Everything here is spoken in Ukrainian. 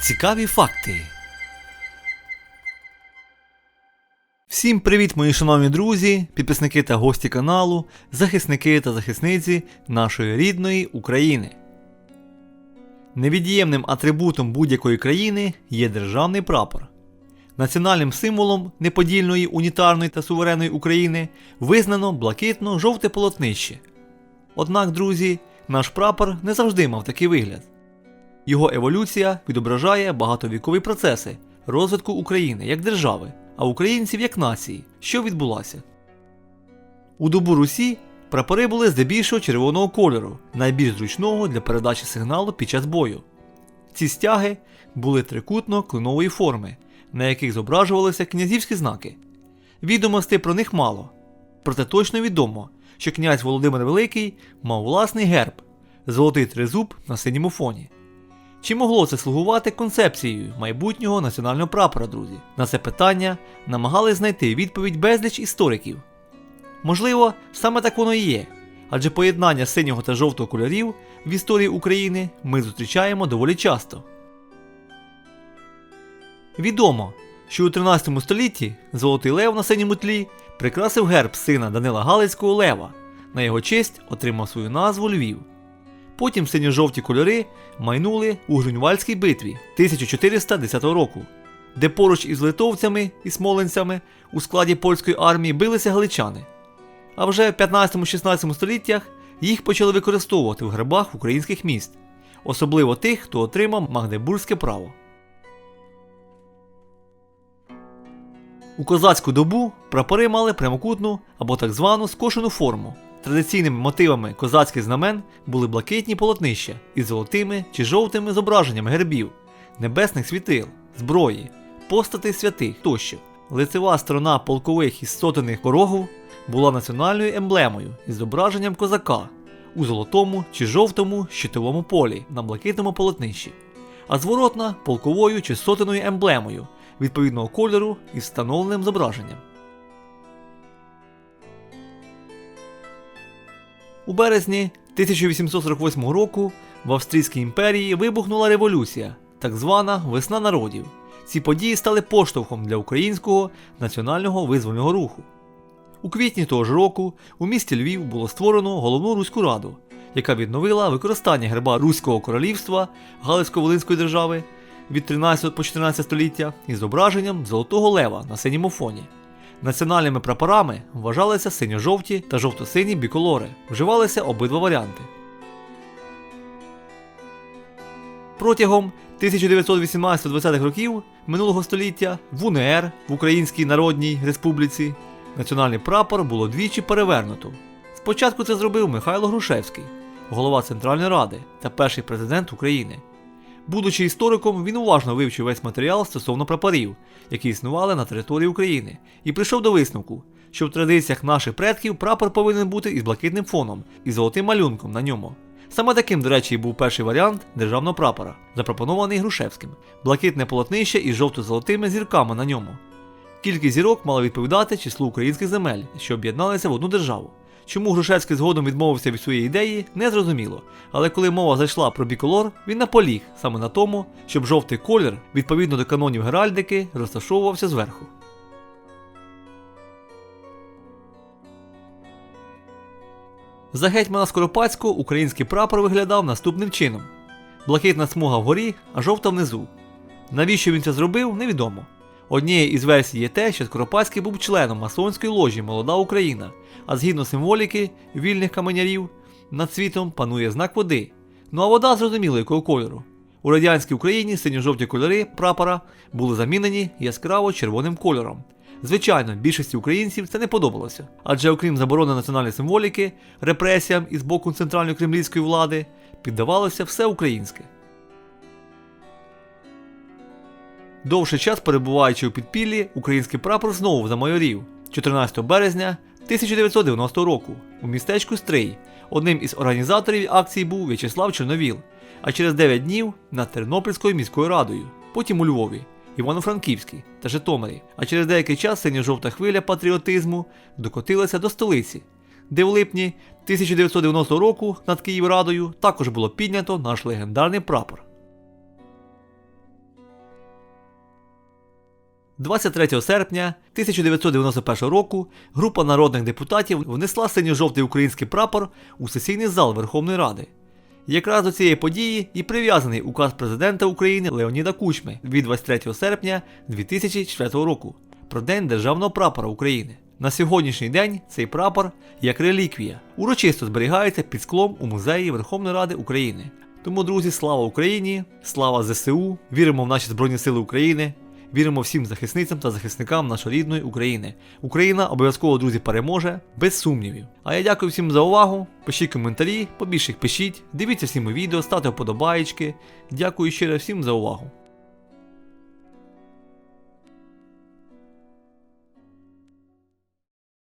Цікаві факти. Всім привіт, мої шановні друзі, підписники та гості каналу, захисники та захисниці нашої рідної України. Невід'ємним атрибутом будь-якої країни є державний прапор. Національним символом неподільної, унітарної та суверенної України визнано блакитно-жовте полотнище. Однак, друзі, наш прапор не завжди мав такий вигляд. Його еволюція відображає багатовікові процеси розвитку України як держави, а українців як нації, що відбулося. У добу Русі прапори були здебільшого червоного кольору, найбільш зручного для передачі сигналу під час бою. Ці стяги були трикутно-клинової форми, на яких зображувалися князівські знаки. Відомостей про них мало, проте точно відомо, що князь Володимир Великий мав власний герб золотий тризуб на синьому фоні. Чи могло це слугувати концепцією майбутнього національного прапора, друзі? На це питання намагались знайти відповідь безліч істориків. Можливо, саме так воно і є, адже поєднання синього та жовтого кольорів в історії України ми зустрічаємо доволі часто. Відомо, що у 13 столітті Золотий Лев на синьому тлі прикрасив герб сина Данила Галицького Лева. На його честь отримав свою назву Львів. Потім синьо-жовті кольори майнули у Грюнвальській битві 1410 року, де поруч із литовцями і смоленцями у складі польської армії билися галичани. А вже в 15-16 століттях їх почали використовувати в гербах українських міст, особливо тих, хто отримав Магдебурзьке право. У козацьку добу прапори мали прямокутну або так звану скошену форму. Традиційними мотивами козацьких знамен були блакитні полотнища із золотими чи жовтими зображеннями гербів, небесних світил, зброї, постатей святих тощо. Лицева сторона полкових із сотених порогів була національною емблемою із зображенням козака у золотому чи жовтому щитовому полі на блакитному полотнищі, а зворотна полковою чи сотеною емблемою відповідного кольору із встановленим зображенням. У березні 1848 року в Австрійській імперії вибухнула революція, так звана Весна народів. Ці події стали поштовхом для українського національного визвольного руху. У квітні того ж року у місті Львів було створено головну руську раду, яка відновила використання герба Руського королівства Галицько-Волинської держави від 13 по 14 століття із зображенням Золотого Лева на синьому фоні. Національними прапорами вважалися синьо-жовті та жовто-сині біколори. Вживалися обидва варіанти. Протягом 1918-20-х років минулого століття в УНР в Українській Народній Республіці національний прапор було двічі перевернуто. Спочатку це зробив Михайло Грушевський, голова Центральної Ради та перший президент України. Будучи істориком, він уважно вивчив весь матеріал стосовно прапорів, які існували на території України, і прийшов до висновку, що в традиціях наших предків прапор повинен бути із блакитним фоном і золотим малюнком на ньому. Саме таким, до речі, був перший варіант державного прапора, запропонований Грушевським, блакитне полотнище із жовто-золотими зірками на ньому. Кількість зірок мала відповідати числу українських земель, що об'єдналися в одну державу. Чому Грушевський згодом відмовився від своєї ідеї, не зрозуміло. Але коли мова зайшла про біколор, він наполіг саме на тому, щоб жовтий колір, відповідно до канонів геральдики, розташовувався зверху. За гетьмана Скоропадського український прапор виглядав наступним чином: блакитна смуга вгорі, а жовта внизу. Навіщо він це зробив, невідомо. Однією із версій є те, що Скоропадський був членом масонської ложі Молода Україна, а згідно символіки вільних каменярів, над світом панує знак води. Ну а вода зрозуміло якого кольору. У радянській Україні синьо-жовті кольори прапора були замінені яскраво червоним кольором. Звичайно, більшості українців це не подобалося, адже окрім заборони національної символіки, репресіям із боку центральної кремлівської влади, піддавалося все українське. Довший час перебуваючи у підпіллі, український прапор знову замайорів 14 березня 1990 року у містечку Стрий. Одним із організаторів акції був В'ячеслав Чорновіл, а через 9 днів над Тернопільською міською радою, потім у Львові, Івано-Франківській та Житомирі. А через деякий час синьо-жовта хвиля патріотизму докотилася до столиці, де в липні 1990 року над Київрадою також було піднято наш легендарний прапор. 23 серпня 1991 року група народних депутатів внесла синьо-жовтий український прапор у сесійний зал Верховної Ради. Якраз до цієї події і прив'язаний указ президента України Леоніда Кучми від 23 серпня 2004 року про День Державного прапора України. На сьогоднішній день цей прапор, як реліквія, урочисто зберігається під склом у музеї Верховної Ради України. Тому, друзі, слава Україні, слава ЗСУ, віримо в наші Збройні Сили України, віримо всім захисницям та захисникам нашої рідної України. Україна обов'язково, друзі, переможе, без сумнівів. А я дякую всім за увагу. Пишіть коментарі, побільше їх пишіть, дивіться всі мої відео, ставте вподобаєчки. Дякую ще всім за увагу.